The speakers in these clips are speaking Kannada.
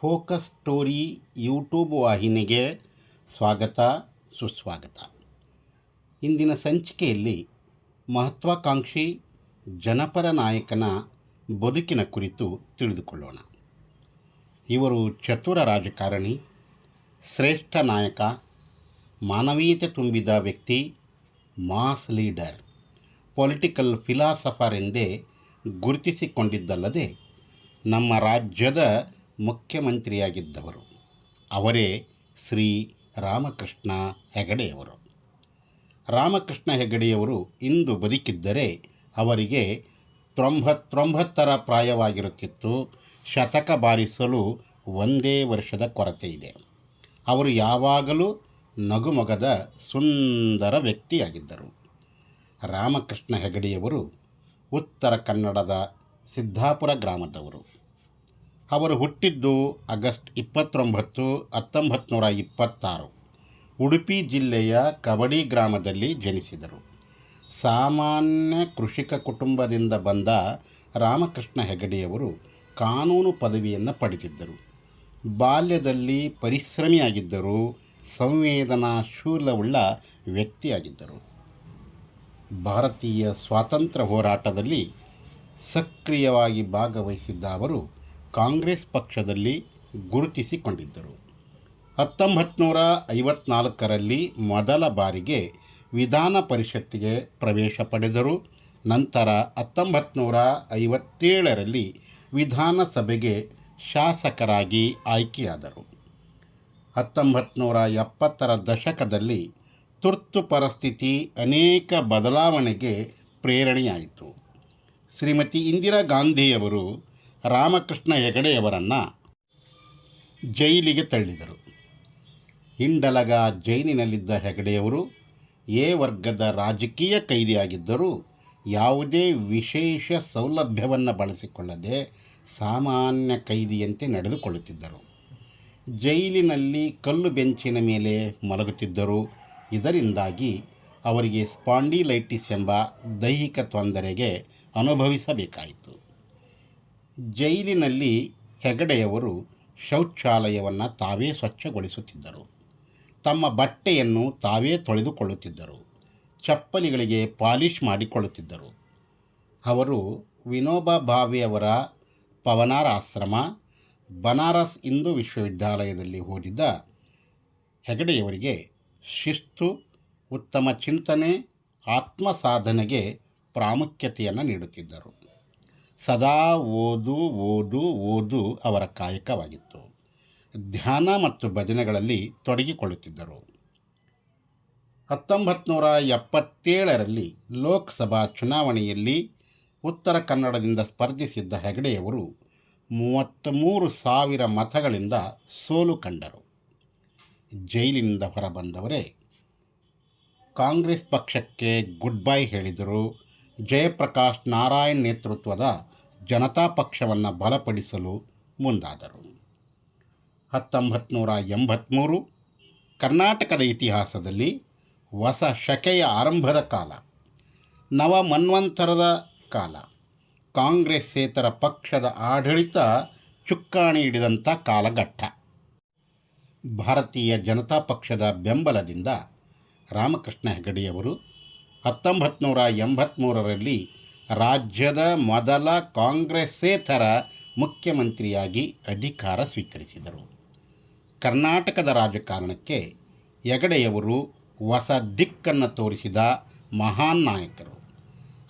ಫೋಕಸ್ ಸ್ಟೋರಿ ಯೂಟ್ಯೂಬ್ ವಾಹಿನಿಗೆ ಸ್ವಾಗತ, ಸುಸ್ವಾಗತ. ಇಂದಿನ ಸಂಚಿಕೆಯಲ್ಲಿ ಮಹತ್ವಾಕಾಂಕ್ಷಿ ಜನಪರ ನಾಯಕನ ಬದುಕಿನ ಕುರಿತು ತಿಳಿದುಕೊಳ್ಳೋಣ. ಇವರು ಚತುರ ರಾಜಕಾರಣಿ, ಶ್ರೇಷ್ಠ ನಾಯಕ, ಮಾನವೀಯತೆ ತುಂಬಿದ ವ್ಯಕ್ತಿ, ಮಾಸ್ ಲೀಡರ್, ಪೊಲಿಟಿಕಲ್ ಫಿಲಾಸಫರ್ ಎಂದೇ ಗುರುತಿಸಿಕೊಂಡಿದ್ದಲ್ಲದೆ ನಮ್ಮ ರಾಜ್ಯದ ಮುಖ್ಯಮಂತ್ರಿಯಾಗಿದ್ದವರು. ಅವರೇ ಶ್ರೀ ರಾಮಕೃಷ್ಣ ಹೆಗಡೆಯವರು. ರಾಮಕೃಷ್ಣ ಹೆಗಡೆಯವರು ಇಂದು ಬದುಕಿದ್ದರೆ ಅವರಿಗೆ ತೊಂಬತ್ತೊಂಬತ್ತರ ಪ್ರಾಯವಾಗಿರುತ್ತಿತ್ತು. ಶತಕ ಬಾರಿಸಲು ಒಂದೇ ವರ್ಷದ ಕೊರತೆ ಇದೆ. ಅವರು ಯಾವಾಗಲೂ ನಗುಮೊಗದ ಸುಂದರ ವ್ಯಕ್ತಿಯಾಗಿದ್ದರು. ರಾಮಕೃಷ್ಣ ಹೆಗಡೆಯವರು ಉತ್ತರ ಕನ್ನಡದ ಸಿದ್ದಾಪುರ ಗ್ರಾಮದವರು. ಅವರು ಹುಟ್ಟಿದ್ದು ಆಗಸ್ಟ್ ಇಪ್ಪತ್ತೊಂಬತ್ತು ಹತ್ತೊಂಬತ್ತು ನೂರ ಇಪ್ಪತ್ತಾರು. ಉಡುಪಿ ಜಿಲ್ಲೆಯ ಕಬಡಿ ಗ್ರಾಮದಲ್ಲಿ ಜನಿಸಿದರು. ಸಾಮಾನ್ಯ ಕೃಷಿಕ ಕುಟುಂಬದಿಂದ ಬಂದ ರಾಮಕೃಷ್ಣ ಹೆಗಡೆಯವರು ಕಾನೂನು ಪದವಿಯನ್ನು ಪಡೆದಿದ್ದರು. ಬಾಲ್ಯದಲ್ಲಿ ಪರಿಶ್ರಮಿಯಾಗಿದ್ದರು ಸಂವೇದನಾಶೂಲವುಳ್ಳ ವ್ಯಕ್ತಿಯಾಗಿದ್ದರು. ಭಾರತೀಯ ಸ್ವಾತಂತ್ರ್ಯ ಹೋರಾಟದಲ್ಲಿ ಸಕ್ರಿಯವಾಗಿ ಭಾಗವಹಿಸಿದ್ದ ಅವರು ಕಾಂಗ್ರೆಸ್ ಪಕ್ಷದಲ್ಲಿ ಗುರುತಿಸಿಕೊಂಡಿದ್ದರು. ಹತ್ತೊಂಬತ್ತು ನೂರ ಐವತ್ನಾಲ್ಕರಲ್ಲಿ ಮೊದಲ ಬಾರಿಗೆ ವಿಧಾನ ಪರಿಷತ್ತಿಗೆ ಪ್ರವೇಶ ಪಡೆದರು. ನಂತರ ಹತ್ತೊಂಬತ್ತು ನೂರ ಐವತ್ತೇಳರಲ್ಲಿ ವಿಧಾನಸಭೆಗೆ ಶಾಸಕರಾಗಿ ಆಯ್ಕೆಯಾದರು. ಹತ್ತೊಂಬತ್ತು ನೂರ ಎಪ್ಪತ್ತರ ದಶಕದಲ್ಲಿ ತುರ್ತು ಪರಿಸ್ಥಿತಿ, ಅನೇಕ ಬದಲಾವಣೆಗೆ ಪ್ರೇರಣೆಯಾಯಿತು. ಶ್ರೀಮತಿ ಇಂದಿರಾ ಗಾಂಧಿಯವರು ರಾಮಕೃಷ್ಣ ಹೆಗಡೆಯವರನ್ನು ಜೈಲಿಗೆ ತಳ್ಳಿದರು. ಹಿಂಡಲಗ ಜೈಲಿನಲ್ಲಿದ್ದ ಹೆಗಡೆಯವರು ಎ ವರ್ಗದ ರಾಜಕೀಯ ಕೈದಿಯಾಗಿದ್ದರೂ ಯಾವುದೇ ವಿಶೇಷ ಸೌಲಭ್ಯವನ್ನು ಬಳಸಿಕೊಳ್ಳದೆ ಸಾಮಾನ್ಯ ಕೈದಿಯಂತೆ ನಡೆದುಕೊಳ್ಳುತ್ತಿದ್ದರು. ಜೈಲಿನಲ್ಲಿ ಕಲ್ಲು ಬೆಂಚಿನ ಮೇಲೆ ಮಲಗುತ್ತಿದ್ದರು. ಇದರಿಂದಾಗಿ ಅವರಿಗೆ ಸ್ಪಾಂಡಿಲೈಟಿಸ್ ಎಂಬ ದೈಹಿಕ ತೊಂದರೆಗೆ ಅನುಭವಿಸಬೇಕಾಯಿತು. ಜೈಲಿನಲ್ಲಿ ಹೆಗಡೆಯವರು ಶೌಚಾಲಯವನ್ನು ತಾವೇ ಸ್ವಚ್ಛಗೊಳಿಸುತ್ತಿದ್ದರು. ತಮ್ಮ ಬಟ್ಟೆಯನ್ನು ತಾವೇ ತೊಳೆದುಕೊಳ್ಳುತ್ತಿದ್ದರು. ಚಪ್ಪಲಿಗಳಿಗೆ ಪಾಲಿಷ್ ಮಾಡಿಕೊಳ್ಳುತ್ತಿದ್ದರು. ಅವರು ವಿನೋಬಾ ಭಾವೆಯವರ ಪವನಾರ ಆಶ್ರಮ ಬನಾರಸ್ ಹಿಂದೂ ವಿಶ್ವವಿದ್ಯಾಲಯದಲ್ಲಿ ಓದಿದ್ದ ಹೆಗಡೆಯವರಿಗೆ ಶಿಸ್ತು, ಉತ್ತಮ ಚಿಂತನೆ ಆತ್ಮ ಸಾಧನೆಗೆ ಪ್ರಾಮುಖ್ಯತೆಯನ್ನು ನೀಡುತ್ತಿದ್ದರು. ಸದಾ ಓದು ಓದು ಓದು ಅವರ ಕಾಯಕವಾಗಿತ್ತು. ಧ್ಯಾನ ಮತ್ತು ಭಜನೆಗಳಲ್ಲಿ ತೊಡಗಿಕೊಳ್ಳುತ್ತಿದ್ದರು. ಹತ್ತೊಂಬತ್ತು ನೂರ ಎಪ್ಪತ್ತೇಳರಲ್ಲಿ ಲೋಕಸಭಾ ಚುನಾವಣೆಯಲ್ಲಿ ಉತ್ತರ ಕನ್ನಡದಿಂದ ಸ್ಪರ್ಧಿಸಿದ್ದ ಹೆಗಡೆಯವರು ಮೂವತ್ತ್ಮೂರು ಸಾವಿರ ಮತಗಳಿಂದ ಸೋಲು ಕಂಡರು. ಜೈಲಿನಿಂದ ಹೊರಬಂದವರೇ ಕಾಂಗ್ರೆಸ್ ಪಕ್ಷಕ್ಕೆ ಗುಡ್ ಬೈ ಹೇಳಿದರು. ಜಯಪ್ರಕಾಶ್ ನಾರಾಯಣ್ ನೇತೃತ್ವದ ಜನತಾ ಪಕ್ಷವನ್ನು ಬಲಪಡಿಸಲು ಮುಂದಾದರು. ಹತ್ತೊಂಬತ್ತು ನೂರ ಎಂಬತ್ತ್ಮೂರು ಕರ್ನಾಟಕದ ಇತಿಹಾಸದಲ್ಲಿ ಹೊಸ ಶಕೆಯ ಆರಂಭದ ಕಾಲ ನವ ಮನ್ವಂತರದ ಕಾಲ, ಕಾಂಗ್ರೆಸ್ಸೇತರ ಪಕ್ಷದ ಆಡಳಿತ ಚುಕ್ಕಾಣಿ ಹಿಡಿದಂಥ ಕಾಲಘಟ್ಟ. ಭಾರತೀಯ ಜನತಾ ಪಕ್ಷದ ಬೆಂಬಲದಿಂದ ರಾಮಕೃಷ್ಣ ಹೆಗಡೆಯವರು ಹತ್ತೊಂಬತ್ತು ನೂರ ಎಂಬತ್ತ್ಮೂರರಲ್ಲಿ ರಾಜ್ಯದ ಮೊದಲ ಕಾಂಗ್ರೆಸ್ಸೇತರ ಮುಖ್ಯಮಂತ್ರಿಯಾಗಿ ಅಧಿಕಾರ ಸ್ವೀಕರಿಸಿದರು. ಕರ್ನಾಟಕದ ರಾಜಕಾರಣಕ್ಕೆ ಹೆಗಡೆಯವರು ಹೊಸ ದಿಕ್ಕನ್ನು ತೋರಿಸಿದ ಮಹಾನ್ ನಾಯಕರು.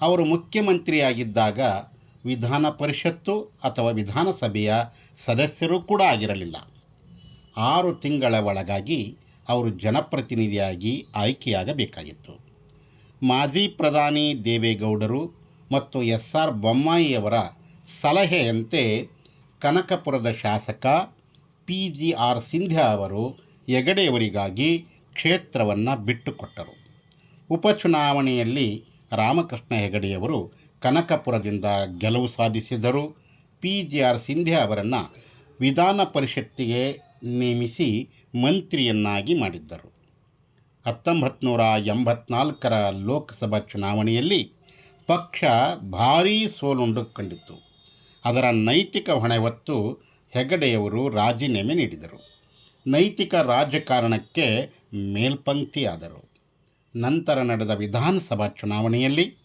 ಅವರು ಮುಖ್ಯಮಂತ್ರಿಯಾಗಿದ್ದಾಗ ವಿಧಾನ ಪರಿಷತ್ತು ಅಥವಾ ವಿಧಾನಸಭೆಯ ಸದಸ್ಯರು ಕೂಡ ಆಗಿರಲಿಲ್ಲ. ಆರು ತಿಂಗಳ ಒಳಗಾಗಿ ಅವರು ಜನಪ್ರತಿನಿಧಿಯಾಗಿ ಆಯ್ಕೆಯಾಗಬೇಕಾಗಿತ್ತು. ಮಾಜಿ ಪ್ರಧಾನಿ ದೇವೇಗೌಡರು ಮತ್ತು ಎಸ್ ಆರ್ ಬೊಮ್ಮಾಯಿಯವರ ಸಲಹೆಯಂತೆ ಕನಕಪುರದ ಶಾಸಕ ಪಿ ಜಿ ಆರ್ ಸಿಂಧ್ಯಾ ಅವರು ಹೆಗಡೆಯವರಿಗಾಗಿ ಕ್ಷೇತ್ರವನ್ನು ಬಿಟ್ಟುಕೊಟ್ಟರು. ಉಪಚುನಾವಣೆಯಲ್ಲಿ ರಾಮಕೃಷ್ಣ ಹೆಗಡೆಯವರು ಕನಕಪುರದಿಂದ ಗೆಲುವು ಸಾಧಿಸಿದರು ಪಿ ಜಿ ಆರ್ ಸಿಂಧ್ಯಾ ಅವರನ್ನು ವಿಧಾನ ಪರಿಷತ್ತಿಗೆ ನೇಮಿಸಿ ಮಂತ್ರಿಯನ್ನಾಗಿ ಮಾಡಿದ್ದರು. ಹತ್ತೊಂಬತ್ತು ನೂರ ಎಂಬತ್ನಾಲ್ಕರ ಲೋಕಸಭಾ ಚುನಾವಣೆಯಲ್ಲಿ ಪಕ್ಷ ಭಾರೀ ಸೋಲುಂಡು ಕಂಡಿತ್ತು. ಅದರ ನೈತಿಕ ಹೊಣೆ ಹೊತ್ತು ಹೆಗಡೆಯವರು ರಾಜೀನಾಮೆ ನೀಡಿದರು. ನೈತಿಕ ರಾಜಕಾರಣಕ್ಕೆ ಮೇಲ್ಪಂಕ್ತಿಯಾದರು. ನಂತರ ನಡೆದ ವಿಧಾನಸಭಾ ಚುನಾವಣೆಯಲ್ಲಿ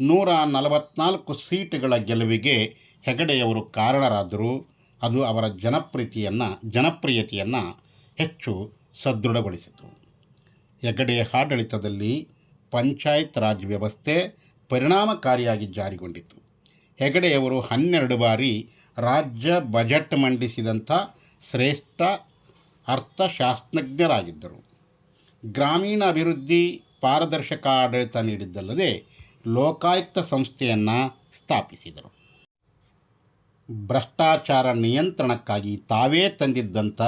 ನೂರ ನಲವತ್ನಾಲ್ಕು ಸೀಟುಗಳ ಗೆಲುವಿಗೆ ಹೆಗಡೆಯವರು ಕಾರಣರಾದರು ಅದು ಅವರ ಜನಪ್ರೀತಿಯನ್ನು, ಜನಪ್ರಿಯತೆಯನ್ನು ಹೆಚ್ಚು ಸದೃಢಗೊಳಿಸಿತು. ಹೆಗಡೆ ಆಡಳಿತದಲ್ಲಿ ಪಂಚಾಯತ್ ರಾಜ್ ವ್ಯವಸ್ಥೆ ಪರಿಣಾಮಕಾರಿಯಾಗಿ ಜಾರಿಗೊಂಡಿತು ಹೆಗಡೆಯವರು ಹನ್ನೆರಡು ಬಾರಿ ರಾಜ್ಯ ಬಜೆಟ್ ಮಂಡಿಸಿದಂಥ ಶ್ರೇಷ್ಠ ಅರ್ಥಶಾಸ್ತ್ರಜ್ಞರಾಗಿದ್ದರು. ಗ್ರಾಮೀಣ ಅಭಿವೃದ್ಧಿ ಪಾರದರ್ಶಕ ಆಡಳಿತ ನೀಡಿದ್ದಲ್ಲದೆ ಲೋಕಾಯುಕ್ತ ಸಂಸ್ಥೆಯನ್ನು ಸ್ಥಾಪಿಸಿದರು. ಭ್ರಷ್ಟಾಚಾರ ನಿಯಂತ್ರಣಕ್ಕಾಗಿ ತಾವೇ ತಂದಿದ್ದಂಥ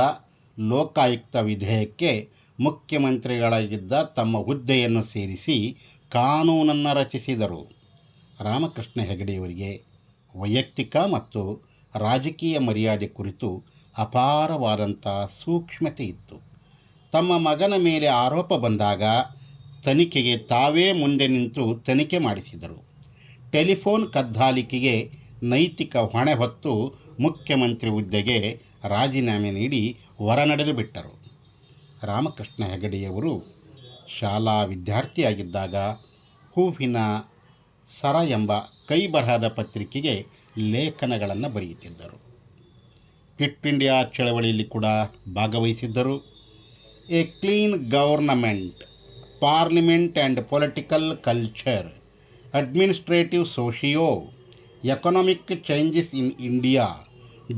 ಲೋಕಾಯುಕ್ತ ವಿಧೇಯಕ್ಕೆ ಮುಖ್ಯಮಂತ್ರಿಗಳಾಗಿದ್ದ ತಮ್ಮ ಹುದ್ದೆಯನ್ನು ಸೇರಿಸಿ ಕಾನೂನನ್ನು ರಚಿಸಿದರು. ರಾಮಕೃಷ್ಣ ಹೆಗಡೆಯವರಿಗೆ ವೈಯಕ್ತಿಕ ಮತ್ತು ರಾಜಕೀಯ ಮರ್ಯಾದೆ ಕುರಿತು ಅಪಾರವಾದಂಥ ಸೂಕ್ಷ್ಮತೆ ಇತ್ತು. ತಮ್ಮ ಮಗನ ಮೇಲೆ ಆರೋಪ ಬಂದಾಗ ತನಿಖೆಗೆ ತಾವೇ ಮುಂದೆ ನಿಂತು ತನಿಖೆ ಮಾಡಿಸಿದರು. ಟೆಲಿಫೋನ್ ಕದ್ದಾಲಿಕೆಗೆ ನೈತಿಕ ಹೊಣೆ ಹೊತ್ತು ಮುಖ್ಯಮಂತ್ರಿ ಹುದ್ದೆಗೆ ರಾಜೀನಾಮೆ ನೀಡಿ ಹೊರ ನಡೆದು ಬಿಟ್ಟರು. ರಾಮಕೃಷ್ಣ ಹೆಗಡೆಯವರು ಶಾಲಾ ವಿದ್ಯಾರ್ಥಿಯಾಗಿದ್ದಾಗ ಹೂವಿನ ಸರ ಎಂಬ ಕೈ ಬರಹದ ಪತ್ರಿಕೆಗೆ ಲೇಖನಗಳನ್ನು ಬರೆಯುತ್ತಿದ್ದರು. ಕ್ವಿಟ್ ಇಂಡಿಯಾ ಚಳವಳಿಯಲ್ಲಿ ಕೂಡ ಭಾಗವಹಿಸಿದ್ದರು. A clean government, parliament and political culture, administrative socio economic changes in India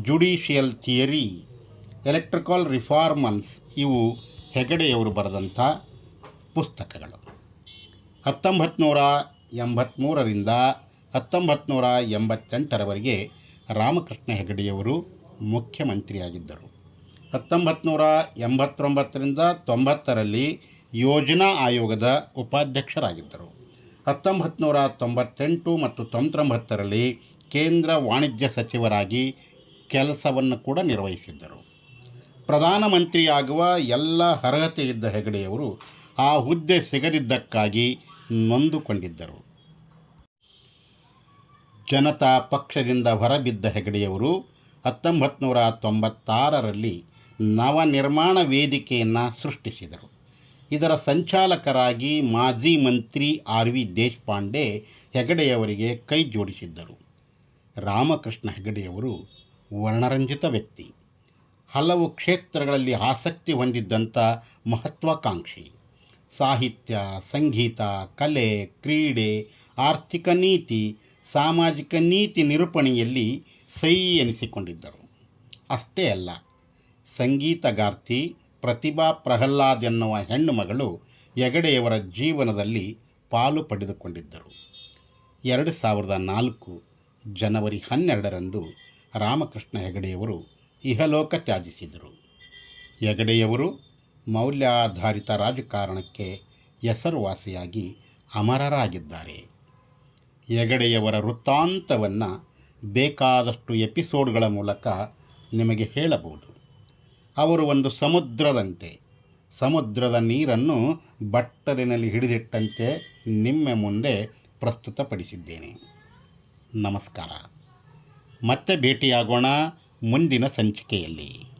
judicial theory electrical reforms ಇವು ಹೆಗಡೆಯವರು ಬರೆದಂಥ ಪುಸ್ತಕಗಳು. ಹತ್ತೊಂಬತ್ತು ನೂರ ಎಂಬತ್ತ್ಮೂರರಿಂದ ಎಂಬತ್ತೆಂಟರವರೆಗೆ ರಾಮಕೃಷ್ಣ ಹೆಗಡೆಯವರು ಮುಖ್ಯಮಂತ್ರಿಯಾಗಿದ್ದರು. ಹತ್ತೊಂಬತ್ತು ನೂರ ಎಂಬತ್ತೊಂಬತ್ತರಿಂದ ತೊಂಬತ್ತರಲ್ಲಿ ಯೋಜನಾ ಆಯೋಗದ ಉಪಾಧ್ಯಕ್ಷರಾಗಿದ್ದರು. ಹತ್ತೊಂಬತ್ತು ನೂರ ತೊಂಬತ್ತೆಂಟು ಮತ್ತು ತೊಂಬತ್ತೊಂಬತ್ತರಲ್ಲಿ ಕೇಂದ್ರ ವಾಣಿಜ್ಯ ಸಚಿವರಾಗಿ ಕೆಲಸವನ್ನು ಕೂಡ ನಿರ್ವಹಿಸಿದ್ದರು. ಪ್ರಧಾನಮಂತ್ರಿಯಾಗುವ ಎಲ್ಲ ಅರ್ಹತೆ ಇದ್ದ ಹೆಗಡೆಯವರು ಆ ಹುದ್ದೆ ಸಿಗದಿದ್ದಕ್ಕಾಗಿ ನೊಂದುಕೊಂಡಿದ್ದರು. ಜನತಾ ಪಕ್ಷದಿಂದ ಹೊರಬಿದ್ದ ಹೆಗಡೆಯವರು ಹತ್ತೊಂಬತ್ತು ನೂರ ತೊಂಬತ್ತಾರರಲ್ಲಿ ನವನಿರ್ಮಾಣ ವೇದಿಕೆಯನ್ನು ಸೃಷ್ಟಿಸಿದರು. ಇದರ ಸಂಚಾಲಕರಾಗಿ ಮಾಜಿ ಮಂತ್ರಿ ಆರ್ ವಿ ದೇಶಪಾಂಡೆ ಹೆಗಡೆಯವರಿಗೆ ಕೈ ಜೋಡಿಸಿದ್ದರು. ರಾಮಕೃಷ್ಣ ಹೆಗಡೆಯವರು ವರ್ಣರಂಜಿತ ವ್ಯಕ್ತಿ. ಹಲವು ಕ್ಷೇತ್ರಗಳಲ್ಲಿ ಆಸಕ್ತಿ ಹೊಂದಿದ್ದಂಥ ಮಹತ್ವಾಕಾಂಕ್ಷಿ. ಸಾಹಿತ್ಯ, ಸಂಗೀತ, ಕಲೆ, ಕ್ರೀಡೆ, ಆರ್ಥಿಕ ನೀತಿ, ಸಾಮಾಜಿಕ ನೀತಿ ನಿರೂಪಣೆಯಲ್ಲಿ ಸೈ ಎನಿಸಿಕೊಂಡಿದ್ದರು. ಅಷ್ಟೇ ಅಲ್ಲ, ಸಂಗೀತಗಾರ್ತಿ ಪ್ರತಿಭಾ ಪ್ರಹ್ಲಾದ್ ಎನ್ನುವ ಹೆಣ್ಣು ಮಗಳು ಹೆಗಡೆಯವರ ಜೀವನದಲ್ಲಿ ಪಾಲು ಪಡೆದುಕೊಂಡಿದ್ದರು. ಎರಡು ಸಾವಿರದ ನಾಲ್ಕು ಜನವರಿ ಹನ್ನೆರಡರಂದು ರಾಮಕೃಷ್ಣ ಹೆಗಡೆಯವರು ಇಹಲೋಕ ತ್ಯಾಜಿಸಿದರು. ಹೆಗಡೆಯವರು ಮೌಲ್ಯಾಧಾರಿತ ರಾಜಕಾರಣಕ್ಕೆ ಹೆಸರುವಾಸಿಯಾಗಿ ಅಮರರಾಗಿದ್ದಾರೆ. ಹೆಗಡೆಯವರ ವೃತ್ತಾಂತವನ್ನು ಬೇಕಾದಷ್ಟು ಎಪಿಸೋಡ್ಗಳ ಮೂಲಕ ನಿಮಗೆ ಹೇಳಬಹುದು. ಅವರು ಒಂದು ಸಮುದ್ರದಂತೆ. ಸಮುದ್ರದ ನೀರನ್ನು ಬಟ್ಟಲಿನಲ್ಲಿ ಹಿಡಿದಿಟ್ಟಂತೆ ನಿಮ್ಮ ಮುಂದೆ ಪ್ರಸ್ತುತಪಡಿಸಿದ್ದೇನೆ. ನಮಸ್ಕಾರ. ಮತ್ತೆ ಭೇಟಿಯಾಗೋಣ ಮುಂದಿನ ಸಂಚಿಕೆಯಲ್ಲಿ.